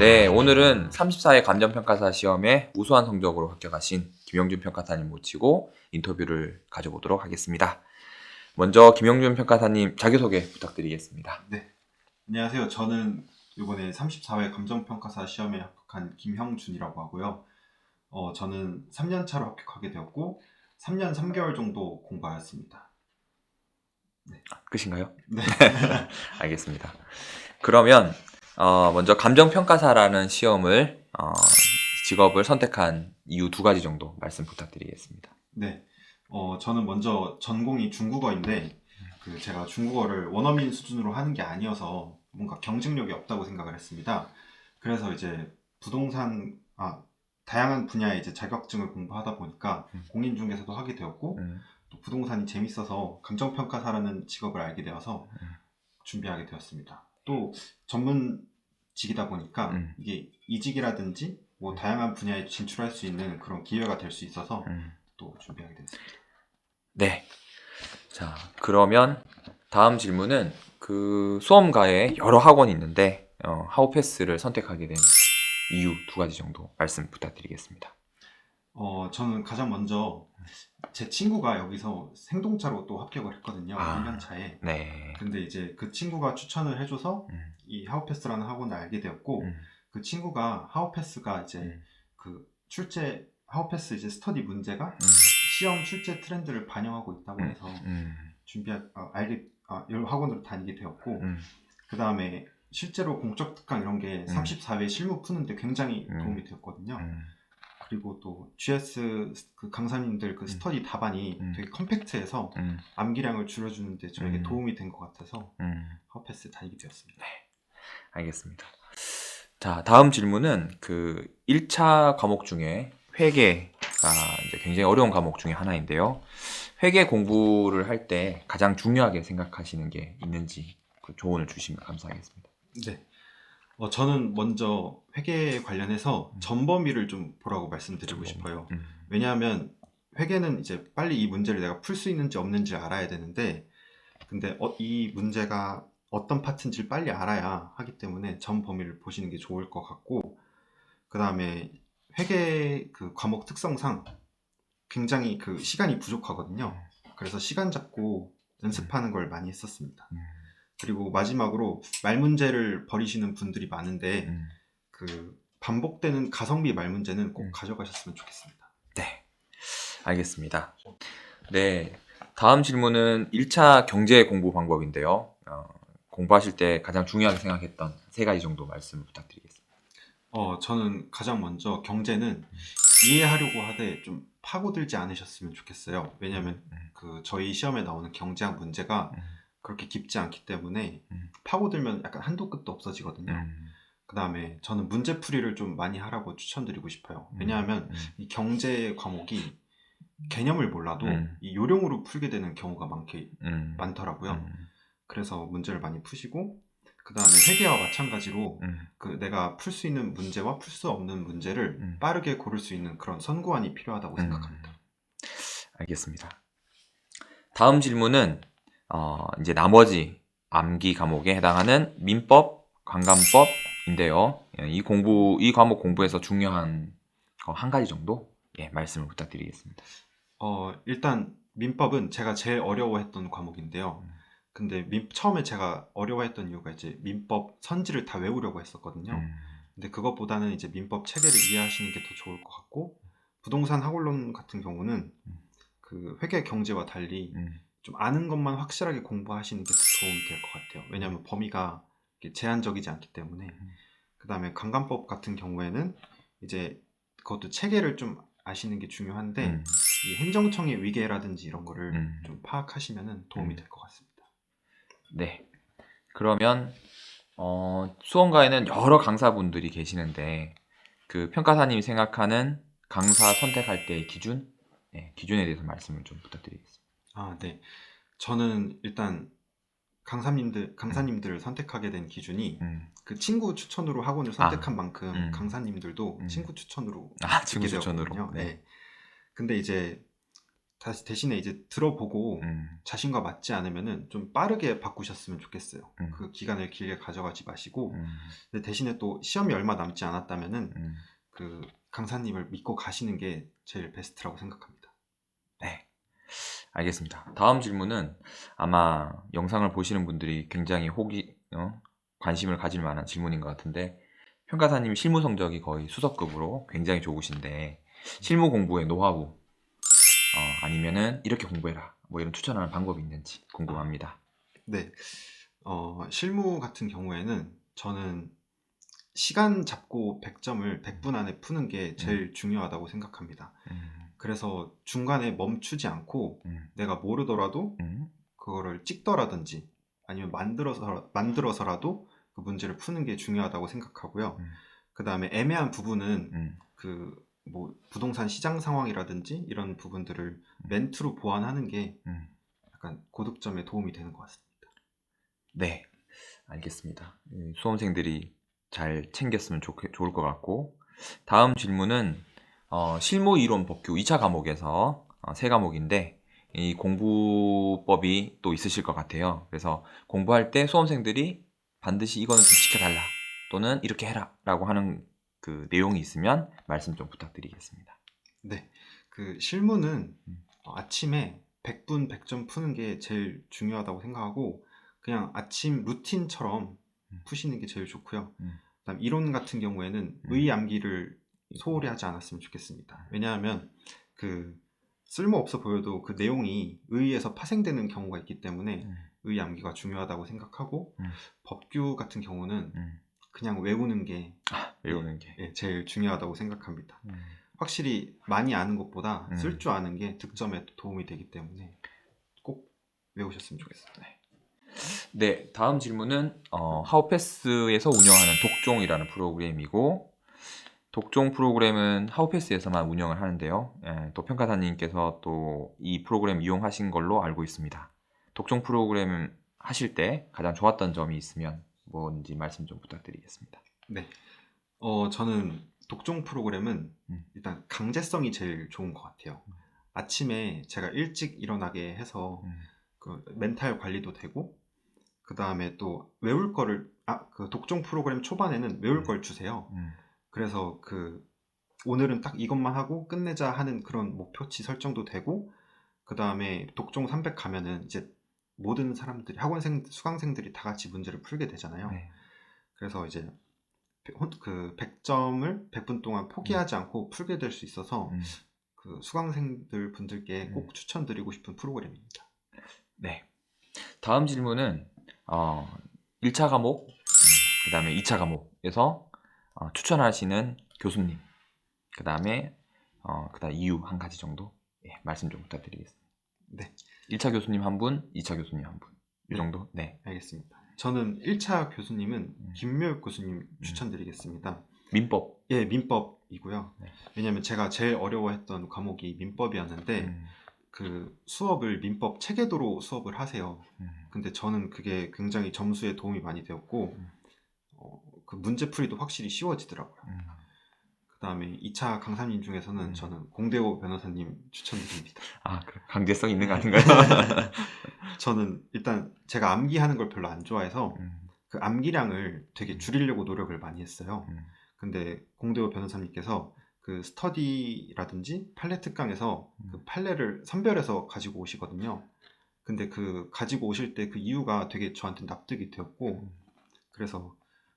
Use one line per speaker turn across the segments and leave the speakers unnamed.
네, 오늘은 34회 감정평가사 시험에 우수한 성적으로 합격하신 김영준 평가사님 모시고 인터뷰를 가져보도록 하겠습니다. 먼저 김영준 평가사님 자기소개 부탁드리겠습니다.
안녕하세요. 저는 이번에 34회 감정평가사 시험에 합격한 김형준이라고 하고요. 어, 저는 3년 차로 합격하게 되었고 3년 3개월 정도 공부하였습니다.
끝인가요?
네.
알겠습니다. 그러면 어, 먼저 감정평가사라는 시험을 어, 직업을 선택한 이유 두 가지 정도 말씀 부탁드리겠습니다.
네. 어, 저는 먼저 전공이 중국어인데 그 제가 중국어를 원어민 수준으로 하는 게 아니어서 뭔가 경쟁력이 없다고 생각을 했습니다. 그래서 이제 부동산 아 다양한 분야의 이제 자격증을 공부하다 보니까
음.
공인중개사도 하게 되었고
음,
또 부동산이 재밌어서 감정평가사라는 직업을 알게 되어서
음.
준비하게 되었습니다. 또 전문 직이다 보니까
음.
이게 이직이라든지 뭐 다양한 분야에 진출할 수 있는 그런 기회가 될 수 있어서
음.
또 준비하게 되었습니다.
네. 자, 그러면 다음 질문은 그 수험가에 여러 학원이 있는데 어, 하우패스를 선택하게 된 이유 두 가지 정도 말씀 부탁드리겠습니다.
어, 저는 가장 먼저 제 친구가 여기서 생동차로 또 합격을 했거든요.
아.
1년 차에.
네.
근데 이제 그 친구가 추천을 해줘서
음,
이 하우패스라는 학원을 알게 되었고
음,
그 친구가 하우패스가 이제
음,
그 출제 하우패스 이제 스터디 문제가
음,
시험 출제 트렌드를 반영하고 있다고
음,
해서
음,
준비하 아, 알게 아, 이 학원으로 다니게 되었고
음,
그 다음에 실제로 공적 특강 이런 게 34회 실무 푸는데 굉장히
음.
도움이 되었거든요.
음,
그리고 또 GS 그 강사님들 그
음.
스터디 답안이
음.
되게 컴팩트해서
음,
암기량을 줄여주는데 저에게
음.
도움이 된 것 같아서
음.
하우패스 다니게 되었습니다.
알겠습니다. 자, 다음 질문은 그 1차 과목 중에 회계가 이제 굉장히 어려운 과목 중에 하나인데요. 회계 공부를 할 때 가장 중요하게 생각하시는 게 있는지 그 조언을 주시면 감사하겠습니다.
네. 어, 저는 먼저 회계 관련해서
음.
전범위를 좀 보라고 말씀드리고
전범위.
싶어요.
음,
왜냐하면 회계는 이제 빨리 이 문제를 내가 풀 수 있는지 없는지 알아야 되는데 근데 어, 이 문제가 어떤 파트인지를 빨리 알아야 하기 때문에 전 범위를 보시는 게 좋을 것 같고 그 다음에 회계 그 과목 특성상 굉장히 그 시간이 부족하거든요. 그래서 시간 잡고 연습하는 걸 많이 했었습니다.
음,
그리고 마지막으로 말 문제를 버리시는 분들이 많은데
음.
그 반복되는 가성비 말 문제는 꼭
음.
가져가셨으면 좋겠습니다.
네, 알겠습니다. 네, 다음 질문은 1차 경제 공부 방법인데요. 어, 공부하실 때 가장 중요하게 생각했던 세 가지 정도 말씀을 부탁드리겠습니다.
어, 저는 가장 먼저 경제는 이해하려고 하되 좀 파고들지 않으셨으면 좋겠어요. 왜냐하면
음,
그 저희 시험에 나오는 경제학 문제가
음,
그렇게 깊지 않기 때문에
음.
파고들면 약간 한도 끝도 없어지거든요.
음,
그 다음에 저는 문제풀이를 좀 많이 하라고 추천드리고 싶어요.
음,
왜냐하면
음,
이 경제 과목이 개념을 몰라도
음.
이 요령으로 풀게 되는 경우가 많게
음,
많더라고요.
음,
그래서 문제를 많이 푸시고 그 다음에 회계와 마찬가지로
음,
그 내가 풀 수 있는 문제와 풀 수 없는 문제를
음.
빠르게 고를 수 있는 그런 선구안이 필요하다고
음.
생각합니다.
알겠습니다. 다음 질문은 어, 이제 나머지 암기 과목에 해당하는 민법, 관광법인데요. 예, 이 공부 이 과목 공부에서 중요한 거한 가지 정도 예, 말씀을 부탁드리겠습니다.
어, 일단 민법은 제가 제일 어려워했던 과목인데요.
음.
근데 민- 처음에 제가 어려워했던 이유가 이제 민법 선지를 다 외우려고 했었거든요.
음,
근데 그것보다는 이제 민법 체계를 이해하시는 게 더 좋을 것 같고 부동산 학원론 같은 경우는
음.
그 회계 경제와 달리
음,
좀 아는 것만 확실하게 공부하시는 게더 도움이 될 것 같아요. 왜냐하면 범위가 이렇게 제한적이지 않기 때문에.
음.
그 다음에 강간법 같은 경우에는 이제 그것도 체계를 좀 아시는 게 중요한데
음,
이 행정청의 위계라든지 이런 거를
음.
좀 파악하시면 도움이
음.
될것 같습니다.
네. 그러면 어, 수험가에는 여러 강사분들이 계시는데 그 평가사님이 생각하는 강사 선택할 때의 기준, 예, 기준에 대해서 말씀을 좀 부탁드리겠습니다.
아, 네. 저는 일단 강사님들 강사님들을 선택하게 된 기준이
음.
그 친구 추천으로 학원을 선택한 만큼
음.
강사님들도
음.
친구 추천으로
아, 친구 추천으로.
되었거든요.
네.
네. 근데 이제 다시 대신에 이제 들어보고
음,
자신과 맞지 않으면은 좀 빠르게 바꾸셨으면 좋겠어요.
음.
그 기간을 길게 가져가지 마시고
음,
근데 대신에 또 시험이 얼마 남지 않았다면은
음.
그 강사님을 믿고 가시는 게 제일 베스트라고 생각합니다.
네. 알겠습니다. 다음 질문은 아마 영상을 보시는 분들이 굉장히 호기, 어? 관심을 가질 만한 질문인 것 같은데, 평가사님이 실무 성적이 거의 수석급으로 굉장히 좋으신데, 실무 공부의 노하우, 어, 아니면은 이렇게 공부해라, 뭐 이런 추천하는 방법이 있는지 궁금합니다.
네. 어, 실무 같은 경우에는 저는 시간 잡고 100점을 100분 안에 푸는 게 제일 중요하다고 생각합니다.
음,
그래서 중간에 멈추지 않고
음,
내가 모르더라도
음,
그거를 찍더라든지 아니면 만들어서 만들어서라도 그 문제를 푸는 게 중요하다고 생각하고요.
음.
그 다음에 애매한 부분은
음,
그 뭐 부동산 시장 상황이라든지 이런 부분들을 멘트로 보완하는 게
음.
약간 고득점에 도움이 되는 것 같습니다.
네, 알겠습니다. 이 수험생들이 잘 챙겼으면 좋, 좋을 것 같고, 다음 질문은 어, 실무 이론 법규 2차 과목에서 어, 세 과목인데 이 공부법이 또 있으실 것 같아요. 그래서 공부할 때 수험생들이 반드시 이거는 좀 지켜달라 또는 이렇게 해라라고 하는 그 내용이 있으면 말씀 좀 부탁드리겠습니다.
네, 그 실무는
음.
어, 아침에 100분 100점 푸는 게 제일 중요하다고 생각하고 그냥 아침 루틴처럼
음.
푸시는 게 제일 좋고요.
음.
그다음 이론 같은 경우에는 의암기를 소홀히 하지 않았으면 좋겠습니다. 왜냐하면 그 쓸모 없어 보여도 그 내용이 의의에서 파생되는 경우가 있기 때문에
음,
의암기가 중요하다고 생각하고
음.
법규 같은 경우는
음.
그냥 외우는 게
외우는 게.
예, 제일 중요하다고 생각합니다.
음.
확실히 많이 아는 것보다
음.
쓸줄 아는 게 득점에 도움이 되기 때문에 꼭 외우셨으면 좋겠습니다.
네, 다음 질문은 어, 하우패스에서 운영하는 독종이라는 프로그램이고 독종 프로그램은 하우패스에서만 운영을 하는데요. 예, 또 평가사님께서 또 이 프로그램 이용하신 걸로 알고 있습니다. 독종 프로그램 하실 때 가장 좋았던 점이 있으면 뭔지 말씀 좀 부탁드리겠습니다.
네. 어, 저는 독종 프로그램은
음.
일단 강제성이 제일 좋은 것 같아요. 아침에 제가 일찍 일어나게 해서
음,
그 멘탈 관리도 되고 그 다음에 또 외울 거를 아 그 독종 프로그램 초반에는 외울
음.
걸 주세요.
음,
그래서 그 오늘은 딱 이것만 하고 끝내자 하는 그런 목표치 설정도 되고 그 다음에 독종 300 가면은 이제 모든 사람들이 학원생 수강생들이 다 같이 문제를 풀게 되잖아요.
네.
그래서 이제 혼- 그 100점을 100분 동안 포기하지 않고 풀게 될 수 있어서
음,
그 수강생들 분들께
음.
꼭 추천드리고 싶은 프로그램입니다.
네. 다음 질문은 어, 1차 과목, 그 다음에 2차 과목에서 어, 추천하시는 교수님, 그 다음에 어, 그 다음 이유 한 가지 정도 예, 말씀 좀 부탁드리겠습니다.
네,
1차 교수님 한 분, 2차 교수님 한 분. 이
네.
정도? 네.
알겠습니다. 저는 1차 교수님은
음.
김묘혁 교수님 추천드리겠습니다.
민법.
예, 민법이고요.
네.
왜냐하면 제가 제일 어려워했던 과목이 민법이었는데
음,
그 수업을 민법 체계도로 수업을 하세요.
음,
근데 저는 그게 굉장히 점수에 도움이 많이 되었고
음.
어, 그 문제풀이도 확실히 쉬워지더라고요.
음.
그 다음에 2차 강사님 중에서는
음.
저는 공대호 변호사님 추천드립니다.
아, 그 강제성 있는 거 아닌가요?
저는 일단 제가 암기하는 걸 별로 안 좋아해서
음,
그 암기량을 되게 줄이려고 노력을 많이 했어요.
음,
근데 공대호 변호사님께서 그 스터디라든지 판례 특강에서
음.
그 판례를 선별해서 가지고 오시거든요. 근데 그 가지고 오실 때 그 이유가 되게 저한테 납득이 되었고
음.
그래서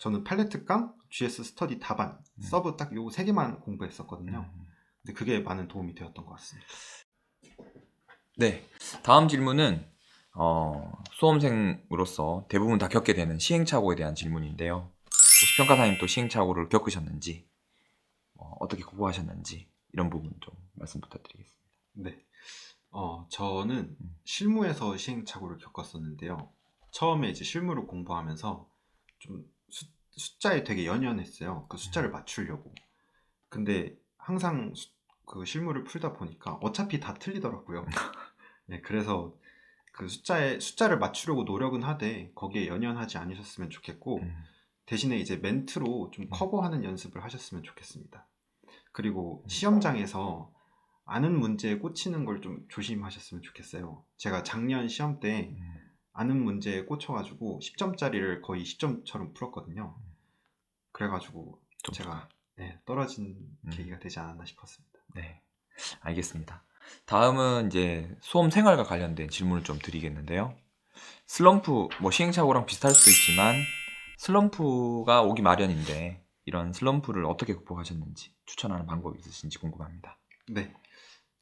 저는 특강, GS 스터디 답안,
음.
서브 딱 요 세 개만 공부했었거든요.
음.
근데 그게 많은 도움이 되었던 것 같습니다.
네. 다음 질문은 어, 수험생으로서 대부분 다 겪게 되는 시행착오에 대한 질문인데요. 혹시 평가사님 또 시행착오를 겪으셨는지, 어, 어떻게 극복하셨는지 이런 부분 좀 말씀 부탁드리겠습니다.
네. 어, 저는
음.
실무에서 시행착오를 겪었었는데요. 처음에 이제 실무를 공부하면서 좀 수, 숫자에 되게 연연했어요. 그 숫자를 맞추려고. 근데 항상 수- 그 실무를 풀다 보니까 어차피 다 틀리더라고요. 네, 그래서 그 숫자에 숫자를 맞추려고 노력은 하되 거기에 연연하지 않으셨으면 좋겠고
음,
대신에 이제 멘트로 좀
음.
커버하는 연습을 하셨으면 좋겠습니다. 그리고
음.
시험장에서 아는 문제에 꽂히는 걸 좀 조심하셨으면 좋겠어요. 제가 작년 시험 때
음,
아는 문제에 꽂혀가지고 10점짜리를 거의 10점처럼 풀었거든요. 그래가지고
좀
제가 네, 떨어진
음.
계기가 되지 않았나 싶었습니다.
네, 알겠습니다. 다음은 이제 수험 생활과 관련된 질문을 좀 드리겠는데요. 슬럼프, 뭐 시행착오랑 비슷할 수도 있지만 슬럼프가 오기 마련인데 이런 슬럼프를 어떻게 극복하셨는지 추천하는 방법이 있으신지 궁금합니다.
네,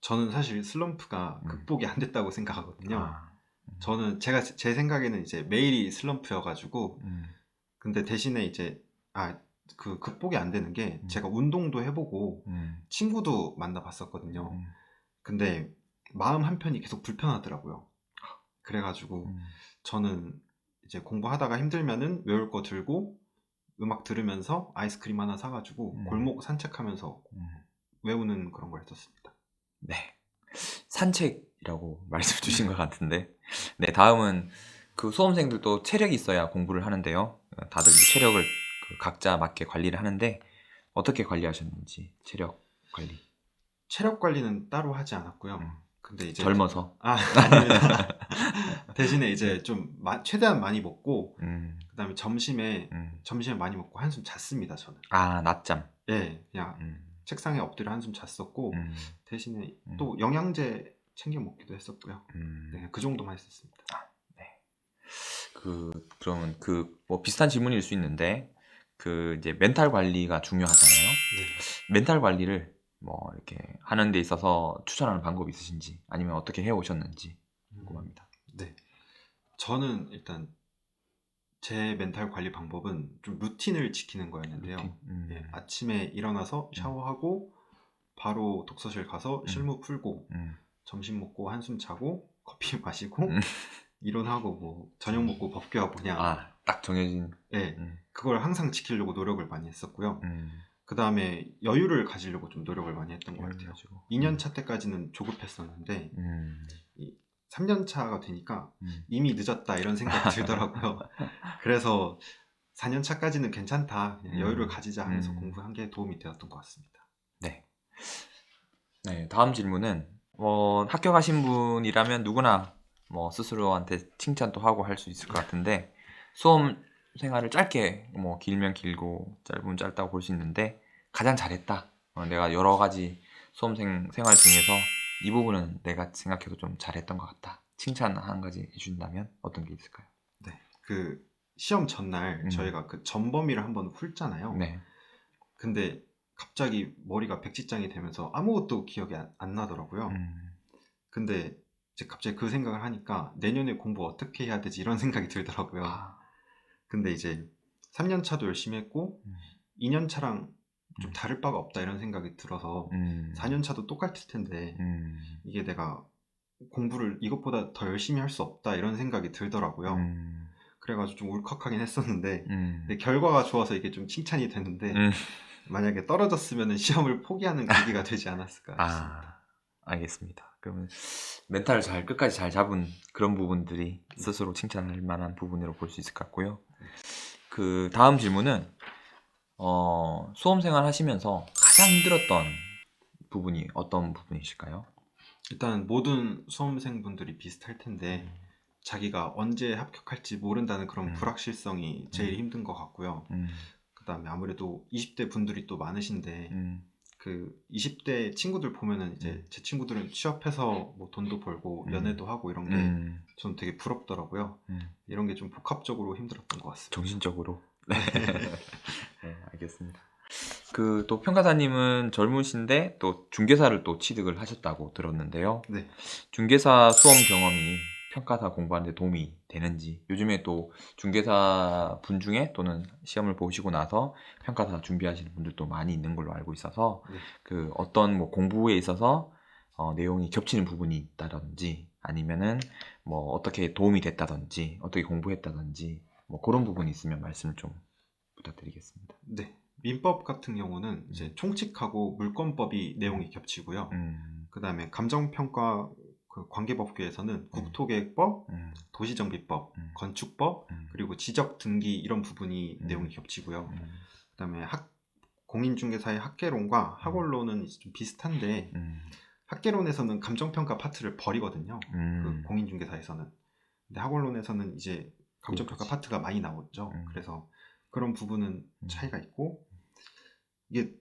저는 사실 슬럼프가
음.
극복이 안 됐다고 생각하거든요.
아,
저는 제가 제 생각에는 이제 매일이 슬럼프여가지고
음,
근데 대신에 이제 아 그 극복이 안 되는 게
음.
제가 운동도 해보고
음,
친구도 만나봤었거든요.
음,
근데 마음 한편이 계속 불편하더라고요. 그래가지고
음,
저는 이제 공부하다가 힘들면은 외울 거 들고 음악 들으면서 아이스크림 하나 사가지고
음.
골목 산책하면서
음.
외우는 그런 걸 했었습니다.
네. 산책이라고 말씀 주신 것 같은데. 네, 다음은 그 수험생들도 체력이 있어야 공부를 하는데요. 다들 체력을 그 각자 맞게 관리를 하는데 어떻게 관리하셨는지 체력 관리.
체력 관리는 따로 하지 않았고요.
음.
근데 이제
젊어서.
아 아닙니다. 대신에 이제 좀 마- 최대한 많이 먹고
음,
그다음에 점심에
음.
점심에 많이 먹고 한숨 잤습니다. 저는.
아, 낮잠.
예, 그냥
음,
책상에 엎드려 한숨 잤었고
음,
대신에
음.
또 영양제 챙겨 먹기도 했었고요.
음.
네, 그 정도만 했었습니다.
그 그러면 그 뭐 비슷한 질문일 수 있는데 그 이제 멘탈 관리가 중요하잖아요.
네.
멘탈 관리를 뭐 이렇게 하는 데 있어서 추천하는 방법이 있으신지 아니면 어떻게 해 오셨는지 궁금합니다.
네. 저는 일단 제 멘탈 관리 방법은 좀 루틴을 지키는 거였는데요.
루틴? 음.
예, 아침에 일어나서 샤워하고 바로 독서실 가서 실무 풀고
음.
점심 먹고 한숨 자고 커피 마시고
음.
이론하고 뭐 저녁 먹고 법규하고 그냥
아, 딱 정해진.
예,
음.
그걸 항상 지키려고 노력을 많이 했었고요.
음.
그 다음에 여유를 가지려고 좀 노력을 많이 했던 것 같아요.
가지고.
2년 차 때까지는 조급했었는데
음.
3년 차가 되니까
음.
이미 늦었다 이런 생각이 들더라고요. 그래서 4년 차까지는 괜찮다.
음.
여유를 가지자
음.
공부한 게 도움이 되었던 것 같습니다.
네. 네, 다음 질문은 어, 학교 가신 분이라면 누구나 뭐 스스로한테 칭찬도 하고 할 수 있을 것 같은데 수험 생활을 짧게 뭐 길면 길고 짧으면 짧다고 볼 수 있는데 가장 잘했다. 어, 내가 여러 가지 수험생 생활 중에서 이 부분은 내가 생각해도 좀 잘했던 것 같다. 칭찬 한 가지 해준다면 어떤 게 있을까요?
그 시험 전날
음.
저희가 그 전범위를 한번 훑잖아요.
네.
근데 갑자기 머리가 백지장이 되면서 아무것도 기억이 안, 안 나더라고요.
음,
근데 이제 갑자기 그 생각을 하니까 내년에 공부 어떻게 해야 되지 이런 생각이 들더라고요.
아,
근데 이제 3년 차도 열심히 했고
음,
2년 차랑 좀
음.
다를 바가 없다 이런 생각이 들어서
음,
4년 차도 똑같을 텐데
음,
이게 내가 공부를 이것보다 더 열심히 할 수 없다 이런 생각이 들더라고요.
음,
그래가지고 좀 울컥하긴 했었는데
음,
근데 결과가 좋아서 이게 좀 칭찬이 되는데
음.
만약에 떨어졌으면 시험을 포기하는 계기가 되지 않았을까 싶습니다.
아, 알겠습니다. 그러면 멘탈을 잘 끝까지 잘 잡은 그런 부분들이 스스로 칭찬할 만한 부분으로 볼 수 있을 것 같고요. 그 다음 질문은 어, 수험 생활 하시면서 가장 힘들었던 부분이 어떤 부분이실까요?
일단 모든 수험생분들이 비슷할 텐데 자기가 언제 합격할지 모른다는 그런
음.
불확실성이 제일
음.
힘든 것 같고요.
음,
그다음에 아무래도 20대 분들이 또 많으신데
음,
그 20대 친구들 보면은 이제
음.
제 친구들은 취업해서 뭐 돈도 벌고
음.
연애도 하고 이런 게
음,
전 되게 부럽더라고요.
음.
이런 게 좀 복합적으로 힘들었던 것 같습니다.
정신적으로. 네. 네, 알겠습니다. 그 또 평가사님은 젊으신데 또 중개사를 또 취득을 하셨다고 들었는데요.
네.
중개사 수험 경험이 평가사 공부하는데 도움이 되는지 요즘에 또 중개사 분 중에 또는 시험을 보시고 나서 평가사 준비하시는 분들도 많이 있는 걸로 알고 있어서
네.
그 어떤 뭐 공부에 있어서 어, 내용이 겹치는 부분이 있다든지 아니면은 뭐 어떻게 도움이 됐다든지 어떻게 공부했다든지 뭐 그런 부분이 있으면 말씀을 좀 부탁드리겠습니다.
네. 민법 같은 경우는 이제 총칙하고 물권법이 내용이 겹치고요.
음,
그 다음에 감정평가 그 관계법규에서는 국토계획법,
음,
도시정비법,
음,
건축법,
음,
그리고 지적 등기 이런 부분이
음.
내용이 겹치고요.
음,
그다음에 학 공인중개사의 학계론과 학원론은 좀 비슷한데
음,
학계론에서는 감정평가 파트를 버리거든요.
음.
그 공인중개사에서는. 근데 학원론에서는 이제 감정평가
그렇지.
파트가 많이 나오죠.
음.
그래서 그런 부분은
음.
차이가 있고 이게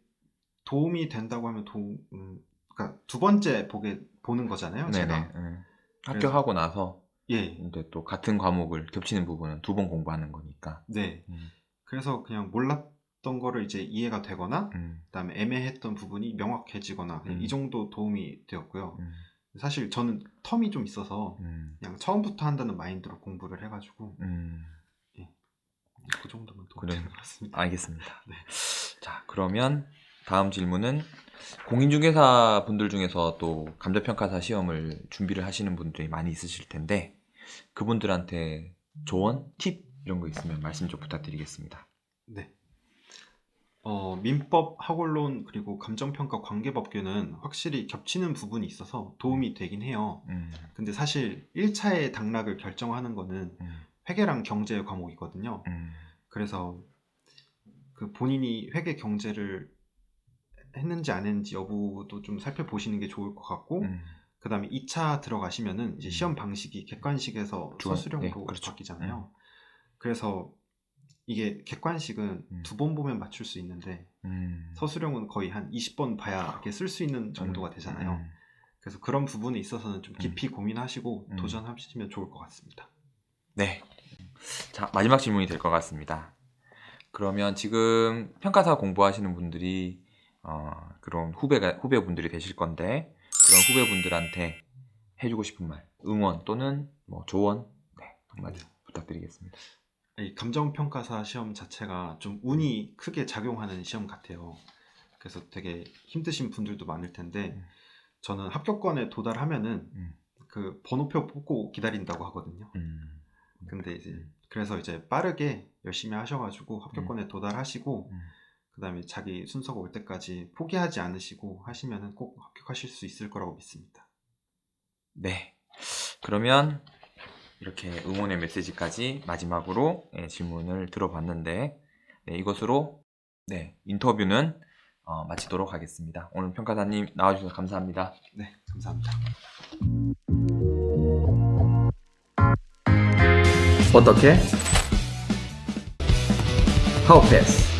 도움이 된다고 하면 도움, 음, 그러니까 두 번째 보게 보는 거잖아요.
네네.
제가.
음. 합격하고 나서
예,
이제 또 같은 과목을 겹치는 부분은 두 번 공부하는 거니까.
네.
음.
그래서 그냥 몰랐던 거를 이제 이해가 되거나
음.
그다음에 애매했던 부분이 명확해지거나
음.
이 정도 도움이 되었고요.
음.
사실 저는 텀이 좀 있어서
음.
그냥 처음부터 한다는 마인드로 공부를 해가지고
음.
그 정도면 도움이
그래.
것 같습니다.
알겠습니다.
네.
자, 그러면 다음 질문은 공인중개사 분들 중에서 또 감정평가사 시험을 준비를 하시는 분들이 많이 있으실 텐데 그분들한테 조언, 팁 이런 거 있으면 말씀 좀 부탁드리겠습니다.
네. 어, 민법, 학원론 그리고 감정평가 관계법규는 확실히 겹치는 부분이 있어서 도움이 되긴 해요.
음,
근데 사실 1차의 당락을 결정하는 거는
음,
회계랑 경제 과목이거든요.
음,
그래서 그 본인이 회계 경제를 했는지 안 했는지 여부도 좀 살펴보시는 게 좋을 것 같고
음,
그 다음에 2차 들어가시면은 이제
음.
시험 방식이 객관식에서 서술형으로
네, 그렇죠.
바뀌잖아요. 그래서 이게 객관식은
음.
두번 보면 맞출 수 있는데
음.
서술형은 거의 한 20번 봐야 이렇게 쓸 수 있는 정도가 되잖아요.
음,
그래서 그런 부분에 있어서는 좀 깊이 고민하시고
음.
도전하시면 좋을 것 같습니다.
네. 자, 마지막 질문이 될 것 같습니다. 그러면 지금 평가사 공부하시는 분들이 어, 그런 후배가 후배분들이 되실 건데 그런 후배분들한테 해주고 싶은 말, 응원 또는 뭐 조언, 네, 한마디 부탁드리겠습니다.
이 감정평가사 시험 자체가 좀 운이 크게 작용하는 시험 같아요. 그래서 되게 힘드신 분들도 많을 텐데
음.
저는 합격권에 도달하면은
음.
그 번호표 뽑고 기다린다고 하거든요.
음,
근데 이제 그래서 이제 빠르게 열심히 하셔가지고 합격권에 도달하시고
음.
그 다음에 자기 순서가 올 때까지 포기하지 않으시고 하시면은 꼭 합격하실 수 있을 거라고 믿습니다.
네. 그러면 이렇게 응원의 메시지까지 마지막으로 예, 질문을 들어봤는데 네, 이것으로 네, 인터뷰는 어, 마치도록 하겠습니다. 오늘 평가사님 나와주셔서 감사합니다.
네, 감사합니다.
어떻게? 하우패스